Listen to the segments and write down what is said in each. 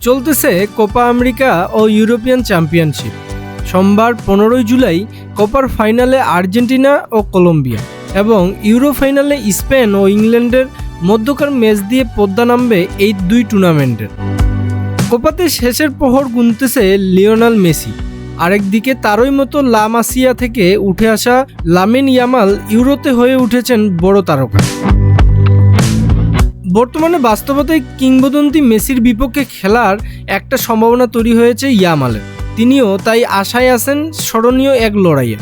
চলতেছে Copa America ও European championship. সোমবার পনেরোই জুলাই কোপার ফাইনালে আর্জেন্টিনা ও কলম্বিয়া এবং ইউরো ফাইনালে স্পেন ও ইংল্যান্ডের মধ্যকার ম্যাচ দিয়ে পদ্মা নামবে এই দুই টুর্নামেন্টের কোপাতে শেষের প্রহর গুনতেছে লিওনাল মেসি। আরেকদিকে তারই মতো লামাসিয়া থেকে উঠে আসা লামিন ইয়ামাল ইউরোতে হয়ে উঠেছেন বড় তারকা। বর্তমানে বাস্তবতায় কিংবদন্তি মেসির বিপক্ষে খেলার একটা সম্ভাবনা তৈরি হয়েছে ইয়ামালের। তিনিও তাই আশায় আছেন স্মরণীয় এক লড়াইয়ে।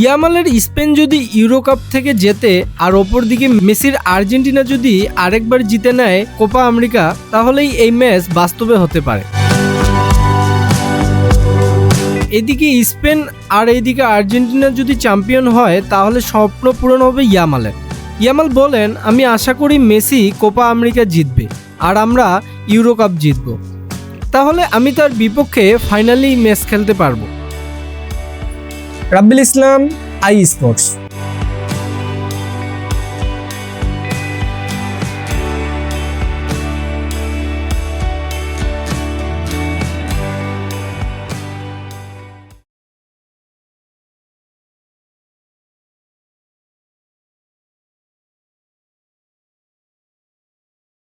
ইয়ামালের স্পেন যদি ইউরো কাপ থেকে জেতে আর অপরদিকে মেসির আর্জেন্টিনা যদি আরেকবার জিতে নেয় কোপা আমেরিকা, তাহলেই এই ম্যাচ বাস্তবে হতে পারে। এদিকে স্পেন আর এইদিকে আর্জেন্টিনা যদি চ্যাম্পিয়ন হয়, তাহলে স্বপ্ন পূরণ হবে ইয়ামালের। ইয়ামাল বলেন, আমি আশা করি মেসি কোপা আমেরিকা জিতবে আর আমরা ইউরো কাপ জিতব। তাহলে আমি তার বিপক্ষে ফাইনালি ম্যাচ খেলতে পারব। রাব্বিল ইসলাম, আই স্পোর্টস।